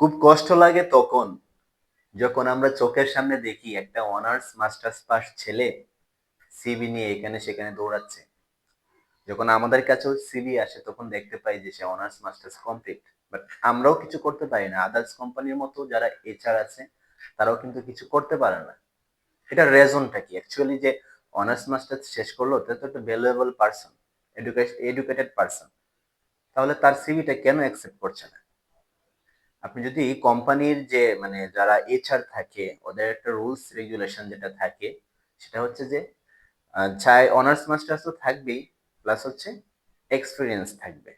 খুব কষ্ট লাগে তখন, যখন আমরা চোখের সামনে দেখি একটা অনার্স মাস্টার্স পাস ছেলে সিবি নিয়ে এখানে সেখানে দৌড়াচ্ছে। যখন আমাদের কাছেও সিবি আসে, তখন দেখতে পাই যে সে অনার্স মাস্টার্স কমপ্লিট। বাট আমরাও কিছু করতে পারি না। আদার্স কোম্পানির মতো যারা এইচআর আছে, তারাও কিন্তু কিছু করতে পারে না। এটা রেজনটা কি? অ্যাকচুয়ালি যে অনার্স মাস্টার্স শেষ করল, তা তো একটা ভ্যালুয়েবল পার্সন এডুকেটেড পার্সন তাহলে তার সিভিটা কেন অ্যাকসেপ্ট করছে না? আপনি যদি কোম্পানির যে মানে যারা এইচআর থাকে, ওদের একটা রুলস রেগুলেশন যেটা থাকে, সেটা হচ্ছে যে চাই অনার্স মাস্টার্স তো থাকবেই প্লাস হচ্ছে এক্সপিরিয়েন্স থাকবে।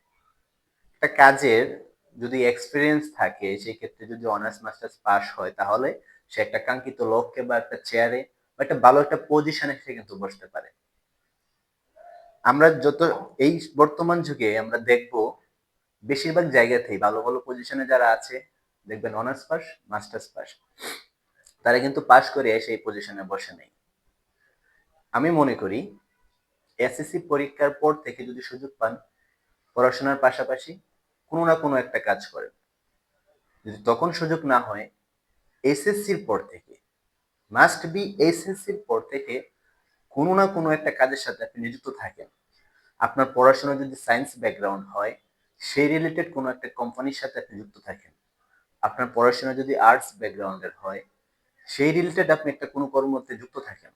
একটা কাজের যদি এক্সপিরিয়েন্স থাকে সেই ক্ষেত্রে যদি অনার্স মাস্টার্স পাস হয়, তাহলে সে একটা কাঙ্ক্ষিত লক্ষ্যে বা একটা চেয়ারে বা একটা ভালো একটা পজিশনে সে কিন্তু বসতে পারে। আমরা যত, এই বর্তমান যুগে আমরা দেখব বেশিরভাগ জায়গাতেই ভালো ভালো পজিশনে যারা আছে, দেখবেন অনার্স পাস মাস্টার্স পাস তারা কিন্তু পাস করে সেই পজিশনে বসে নেই। আমি মনে করি এসএসসি পরীক্ষার পর থেকে যদি সুযোগ পান, পড়াশোনার পাশাপাশি কোনো না কোনো একটা কাজ করেন। যদি তখন সুযোগ না হয় এসএসসির পর থেকে মাস্ট বি এসএসসির পর থেকে কোনো না কোনো একটা কাজের সাথে আপনি নিযুক্ত থাকেন। আপনার পড়াশোনা যদি সায়েন্স ব্যাকগ্রাউন্ড হয় সেই রিলেটেড কোনো একটা কোম্পানির সাথে আপনি যুক্ত থাকেন। আপনার পড়াশোনা যদি আর্টস ব্যাকগ্রাউন্ডের হয়, সেই রিলেটেড আপনি একটা কোনো কর্মতে যুক্ত থাকেন।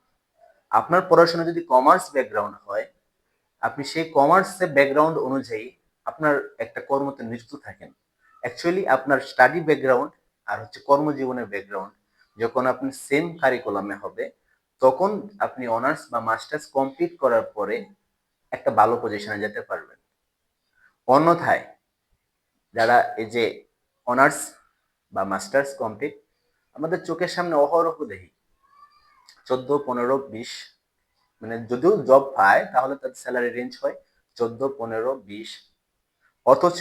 আপনার পড়াশোনা যদি কমার্স ব্যাকগ্রাউন্ড হয়, আপনি সেই কমার্সের ব্যাকগ্রাউন্ড অনুযায়ী আপনার একটা কর্মতে নিযুক্ত থাকেন। অ্যাকচুয়ালি আপনার স্টাডি ব্যাকগ্রাউন্ড আর হচ্ছে কর্মজীবনের ব্যাকগ্রাউন্ড যখন আপনি সেম কারিকুলামে হবে, তখন আপনি অনার্স বা মাস্টার্স কমপ্লিট করার পরে একটা ভালো পজিশনে যেতে পারবেন। অন্যথায় যারা এই যে অনার্স বা মাস্টার্স কমপ্লিট আমাদের চোখের সামনে অহরহ দেখি। চোদ্দ, পনেরো, বিশ মানে যদিও জব পায়, তাহলে তাদের স্যালারি রেঞ্জ হয় চোদ্দ, পনেরো, বিশ। অথচ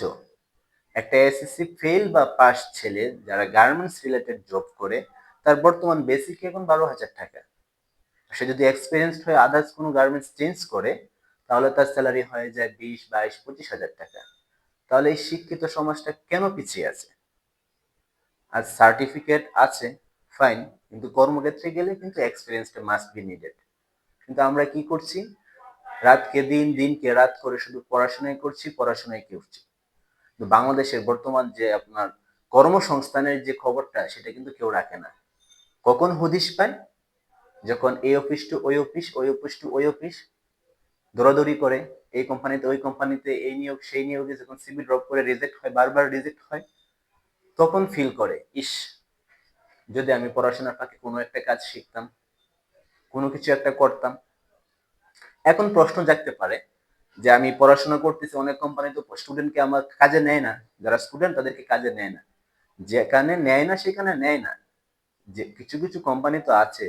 একটা এসএসসি ফেল বা পাস ছেলে যারা গার্মেন্টস রিলেটেড জব করে, তার বর্তমান বেসিক এখন বারো হাজার টাকা। সে যদি এক্সপিরিয়েন্সড হয়ে আদার্স কোনো গার্মেন্টস চেঞ্জ করে তাহলে তার স্যালারি হয়ে যায় বিশ, বাইশ, পঁচিশ হাজার টাকা। তাহলে এই শিক্ষিত সমাজটা কেন পিছিয়ে আছে? আর সার্টিফিকেট আছে ফাইন কিন্তু কর্মক্ষেত্রে গেলে কিন্তু এক্সপিরিয়েন্সটা মাস্ট বি নিডেড কিন্তু আমরা কি করছি? রাতকে দিন, দিনকে রাত করে শুধু পড়াশোনাই করছি পড়াশোনায় করছি। কিন্তু বাংলাদেশের বর্তমান যে আপনার কর্মসংস্থানের যে খবরটা, সেটা কিন্তু কেউ রাখে না। কখন হদিশ পায়? যখন এই অফিস টু ওই অফিস ওই অফিস টু ওই অফিস দৌড়াদৌড়ি করে, এই কোম্পানিতে ওই কোম্পানিতে এই নিয়োগ, সেই নিয়োগে যখন সিবি ড্রপ করে রিজেক্ট হয়, বারবার রিজেক্ট হয়, তখন ফিল করে, ইস, যদি আমি পড়াশোনার ফাঁকে কোনো একটা কাজ শিখতাম, কোনো কিছু একটা করতাম। এখন প্রশ্ন জাগতে পারে যে আমি পড়াশোনা করতেছি, অনেক কোম্পানি তো স্টুডেন্টকে আমার কাজে নেয় না, যারা স্টুডেন্ট তাদেরকে কাজে নেয় না। যেখানে নেয় না, সেখানে নেয় না। যে কিছু কিছু কোম্পানি তো আছে,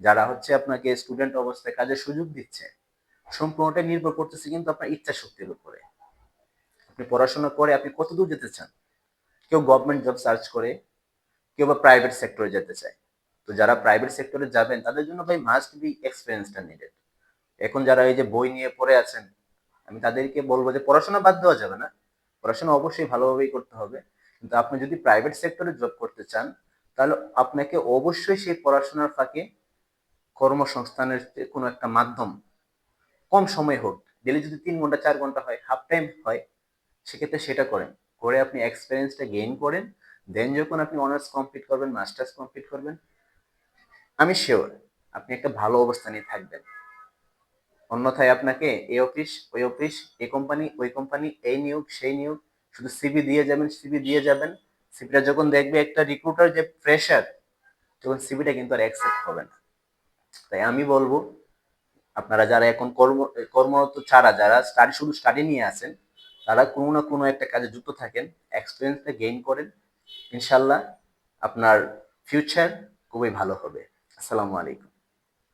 যারা হচ্ছে আপনাকে স্টুডেন্ট অবস্থায় কাজের সুযোগ দিচ্ছে। সম্পূর্ণটা নির্ভর করতেছে কিন্তু আপনার ইচ্ছা শক্তির উপরে। আপনি পড়াশোনা করে আপনি কত দূর যেতে চান? কেউ গভর্নমেন্ট জব সার্চ করে, কেউ বা প্রাইভেট সেক্টরে যেতে চায়। তো যারা প্রাইভেট সেক্টরে যাবেন, তাদের জন্য ভাই মাস্ট বি এক্সপিরিয়েন্সটা নিডেড এখন যারা এই যে বই নিয়ে পড়ে আছেন, আমি তাদেরকে বলব যে পড়াশোনা বাদ দেওয়া যাবে না। পড়াশোনা অবশ্যই ভালোভাবেই করতে হবে। কিন্তু আপনি যদি প্রাইভেট সেক্টরে জব করতে চান, তাহলে আপনাকে অবশ্যই সেই পড়াশোনার ফাঁকে কর্মসংস্থানের কোনো একটা মাধ্যম কম সময় হোক ডেলি যদি তিন ঘণ্টা, চার ঘণ্টা হয় হাফ টাইম হয়, সেক্ষেত্রে সেটা করেন। করে আপনি এক্সপিরিয়েন্সটা গেইন করেন দেন যখন আপনি অনার্স কমপ্লিট করবেন মাস্টার্স কমপ্লিট করবেন, আমি শিওর আপনি একটা ভালো অবস্থানে থাকবেন। অন্যথায় আপনাকে এই অফিস ওই অফিস এই কোম্পানি ওই কোম্পানি এই নিয়োগ, সেই নিয়োগ, শুধু সিবি দিয়ে যাবেন সিবি দিয়ে যাবেন। সিবিটা যখন দেখবে একটা রিক্রুটার যে প্রেশার তখন সিবিটা কিন্তু আর অ্যাকসেপ্ট হবে না। তাই আমি বলব আপনারা যারা এখন কর্ম, কর্মরত ছাড়া, যারা স্টাডি শুধু স্টাডি নিয়ে আছেন, তারা কোনো না কোনো একটা কাজে যুক্ত থাকেন এক্সপিরিয়েন্সটা গেইন করেন, ইনশাল্লাহ আপনার ফিউচার খুবই ভালো হবে। আসসালামু আলাইকুম।